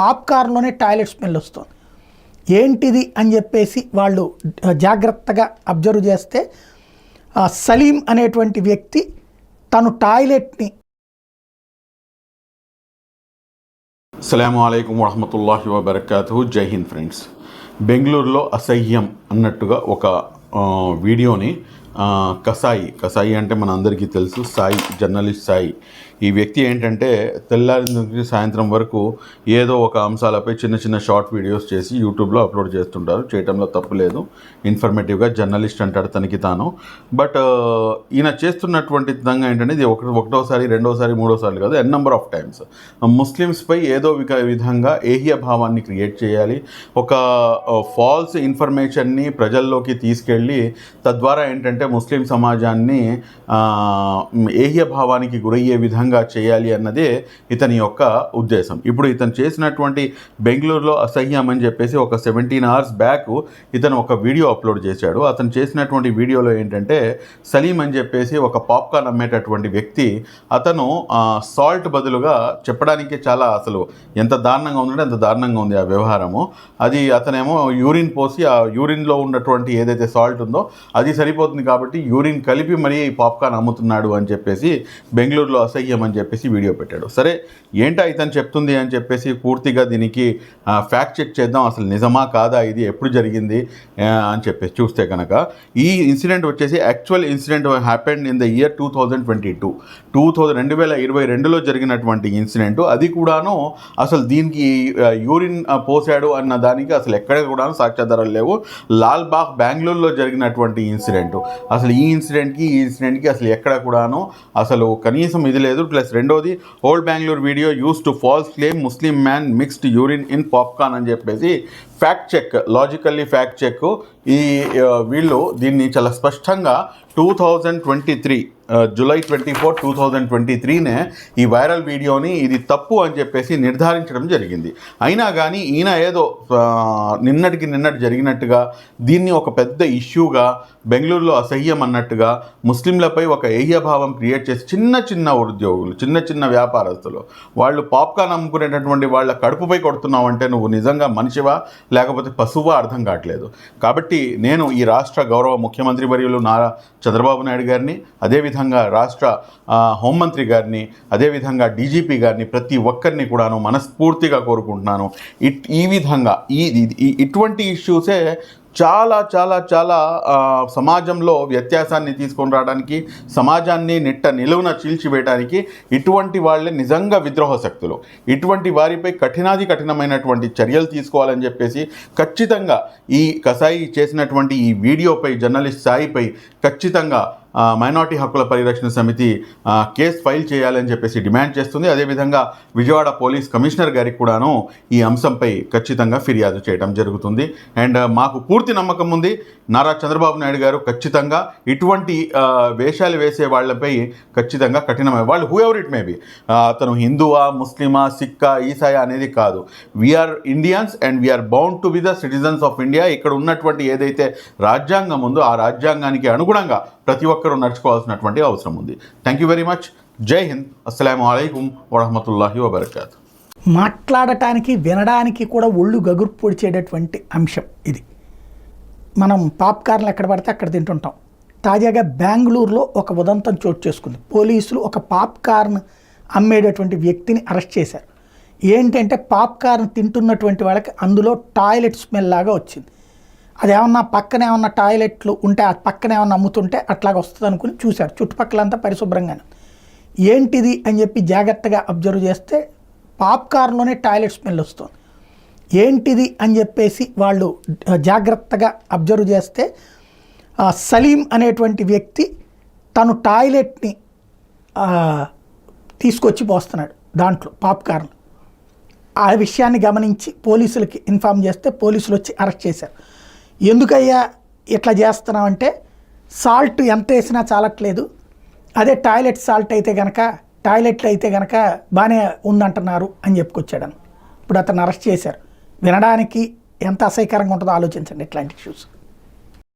పాప్కార్న్లోనే toilet smell వస్తుంది. ఏంటిది అని చెప్పేసి వాళ్ళు జాగ్రత్తగా అబ్జర్వ్ చేస్తే సలీం అనేటువంటి వ్యక్తి తను టాయిలెట్ని అస్సలం అయికం వరహమతుల్లాహి వబర్కాతు జై హింద్ ఫ్రెండ్స్. బెంగళూరులో అసహ్యం అన్నట్టుగా ఒక వీడియోని కసాయి కసాయి అంటే మన అందరికీ తెలుసు సాయి జర్నలిస్ట్ సాయి. ఈ వ్యక్తి ఏంటంటే తెల్లారి నుంచి సాయంత్రం వరకు ఏదో ఒక అంశాలపై చిన్న చిన్న షార్ట్ వీడియోస్ చేసి యూట్యూబ్లో అప్లోడ్ చేస్తుంటారు. చేయటంలో తప్పు లేదు. ఇన్ఫర్మేటివ్గా జర్నలిస్ట్ అంటాడు తనకి తాను. బట్ ఈయన చేస్తున్నటువంటి విధంగా ఏంటంటే ఇది ఒక ఒకటోసారి రెండోసారి మూడోసారి కాదు ఎన్ నెంబర్ ఆఫ్ టైమ్స్ ముస్లిమ్స్పై ఏదో విధంగా ఏహియ భావాన్ని క్రియేట్ చేయాలి. ఒక ఫాల్స్ ఇన్ఫర్మేషన్ని ప్రజల్లోకి తీసుకెళ్ళి తద్వారా ఏంటంటే ముస్లిం సమాజాన్ని ఏహియ భావానికి గురయ్యే విధంగా చేయాలి అన్నదే ఇతని యొక్క ఉద్దేశం. ఇప్పుడు ఇతను చేసినటువంటి బెంగళూరులో అసహ్యం అని చెప్పేసి ఒక సెవెంటీన్ అవర్స్ బ్యాక్ ఇతను ఒక వీడియో అప్లోడ్ చేశాడు. అతను చేసినటువంటి వీడియోలో ఏంటంటే సలీం అని చెప్పేసి ఒక పాప్కార్న్ అమ్మేటటువంటి వ్యక్తి అతను సాల్ట్ బదులుగా చెప్పడానికి చాలా అసలు ఎంత దారుణంగా ఉందంటే అంత దారుణంగా ఉంది ఆ వ్యవహారము. అది అతనేమో యూరిన్ పోసి ఆ యూరిన్లో ఉన్నటువంటి ఏదైతే సాల్ట్ ఉందో అది సరిపోతుంది కాబట్టి యూరిన్ కలిపి మరీ పాప్కార్న్ అమ్ముతున్నాడు అని చెప్పేసి బెంగళూరులో అసహ్యం అని చెప్పేసి వీడియో పెట్టాడు. సరే ఏంటా ఇతను చెప్తుంది అని చెప్పేసి పూర్తిగా దీనికి ఫ్యాక్ట్ చెక్ చేద్దాం. అసలు నిజమా కాదా? ఇది ఎప్పుడు జరిగింది? అని చెప్పేసి చూస్తే కనుక ఈ ఇన్సిడెంట్ వచ్చేసి actual incident happened in the year two thousand twenty two two thousand రెండు వేల ఇరవై రెండులో జరిగినటువంటి ఇన్సిడెంట్. అది కూడాను అసలు దీనికి యూరిన్ పోసాడు అన్న దానికి అసలు ఎక్కడ కూడాను సాక్ష్యాధారాలు లేవు. లాల్ బాగ్ బెంగళూరులో జరిగినటువంటి ఇన్సిడెంట్. అసలు ఈ ఇన్సిడెంట్కి ఈ ఇన్సిడెంట్కి అసలు ఎక్కడ కూడాను అసలు కనీసం ఇది లేదు. ప్లస్ రెండోది old Bengaluru video use to false claim Muslim man mixed urine in popcorn అని చెప్పేసి fact check logically fact check. ఈ వీళ్ళు దీన్ని చాలా స్పష్టంగా two thousand twenty three July twenty four two thousand twenty త్రీనే ఈ వైరల్ వీడియోని ఇది తప్పు అని చెప్పేసి నిర్ధారించడం జరిగింది. అయినా కానీ ఈయన ఏదో నిన్నటికి నిన్నటి జరిగినట్టుగా దీన్ని ఒక పెద్ద ఇష్యూగా బెంగళూరులో అసహ్యం అన్నట్టుగా ముస్లింలపై ఒక ఏహ్యభావం క్రియేట్ చేసి చిన్న చిన్న ఉద్యోగులు చిన్న చిన్న వ్యాపారస్తులు వాళ్ళు పాప్కార్న్ అమ్ముకునేటటువంటి వాళ్ళ కడుపుపై కొడుతున్నావు అంటే నువ్వు నిజంగా మనిషివా? లేకపోతే పశువా అర్థం కావట్లేదు. కాబట్టి నేను ఈ రాష్ట్ర గౌరవ ముఖ్యమంత్రి వర్యులు నారా చంద్రబాబు నాయుడు గారిని అదేవిధంగా రాష్ట్ర హోంమంత్రి గారిని అదేవిధంగా డీజీపీ గారిని ప్రతి ఒక్కరిని కూడాను మనస్ఫూర్తిగా కోరుకుంటున్నాను. ఇట్ ఈ విధంగా ఈ- ఇటువంటి ఇష్యూసే చాలా చాలా చాలా సమాజంలో వ్యత్యాసాన్ని తీసుకొని రావడానికి సమాజాన్ని నిట్ట నిలువున చీల్చివేయడానికి ఇటువంటి వాళ్ళే నిజంగా విద్రోహ శక్తులు. ఇటువంటి వారిపై కఠినాది కఠినమైనటువంటి చర్యలు తీసుకోవాలని చెప్పేసి ఖచ్చితంగా ఈ కసాయి చేసినటువంటి ఈ వీడియోపై జర్నలిస్ట్ సాయిపై ఖచ్చితంగా మైనార్టీ హక్కుల పరిరక్షణ సమితి కేసు ఫైల్ చేయాలని చెప్పేసి డిమాండ్ చేస్తుంది. అదేవిధంగా విజయవాడ పోలీస్ కమిషనర్ గారికి కూడాను ఈ అంశంపై ఖచ్చితంగా ఫిర్యాదు చేయడం జరుగుతుంది. అండ్ మాకు పూర్తి నమ్మకం ఉంది. నారా చంద్రబాబు నాయుడు గారు ఖచ్చితంగా ఇటువంటి వేషాలు వేసే వాళ్ళపై ఖచ్చితంగా కఠినమైన వాళ్ళు who ever it may be అతను హిందువా ముస్లిమా సిక్కా ఈసాయా అనేది కాదు. We are Indians and we are bound to be the citizens of India ఇక్కడ ఉన్నటువంటి ఏదైతే రాజ్యాంగం ఉందో ఆ రాజ్యాంగానికి అనుగుణంగా ప్రతి ఒక్కరూ నడుచుకోవాల్సినటువంటి అవసరం ఉంది. థ్యాంక్ యూ వెరీ మచ్ జై హింద్. అస్సలం అయికం వరహమతుల్లాహి వబర్కాత్. మాట్లాడటానికి వినడానికి కూడా ఒళ్ళు గగురు పొడిచేటటువంటి అంశం ఇది. మనం పాప్కార్న్లు ఎక్కడ పడితే అక్కడ తింటుంటాం. తాజాగా బెంగళూరులో ఒక ఉదంతం చోటు చేసుకుంది. పోలీసులు ఒక పాప్కార్న్ అమ్మేటటువంటి వ్యక్తిని అరెస్ట్ చేశారు. ఏంటంటే పాప్కార్న్ తింటున్నటువంటి వాళ్ళకి అందులో టాయిలెట్ స్మెల్ లాగా వచ్చింది. అది ఏమన్నా పక్కన ఏమన్నా టాయిలెట్లు ఉంటే ఆ పక్కన ఏమన్నా అమ్ముతుంటే అట్లాగ వస్తుంది అనుకుని చూశారు చుట్టుపక్కలంతా పరిశుభ్రంగానే. ఏంటిది అని చెప్పి జాగ్రత్తగా అబ్జర్వ్ చేస్తే పాప్కార్న్లోనే టాయిలెట్ స్మెల్ వస్తుంది. ఏంటిది అని చెప్పేసి వాళ్ళు జాగ్రత్తగా అబ్జర్వ్ చేస్తే సలీం అనేటువంటి వ్యక్తి తను టాయిలెట్ని తీసుకొచ్చి పోస్తున్నాడు దాంట్లో పాప్కార్న్ ఆ విషయాన్ని గమనించి పోలీసులకి ఇన్ఫామ్ చేస్తే పోలీసులు వచ్చి అరెస్ట్ చేశారు. ఎందుకయ్యా ఇట్లా చేస్తున్నామంటే సాల్ట్ ఎంత వేసినా చాలట్లేదు. అదే టాయిలెట్ సాల్ట్ అయితే కనుక టాయిలెట్లు అయితే కనుక బాగానే ఉందంటున్నారు అని చెప్పుకొచ్చాడు ఇప్పుడు అతను అరెస్ట్ చేశారు. వినడానికి ఎంత అసహ్యకరంగా ఉంటుందో ఆలోచించండి ఇట్లాంటి ఇష్యూస్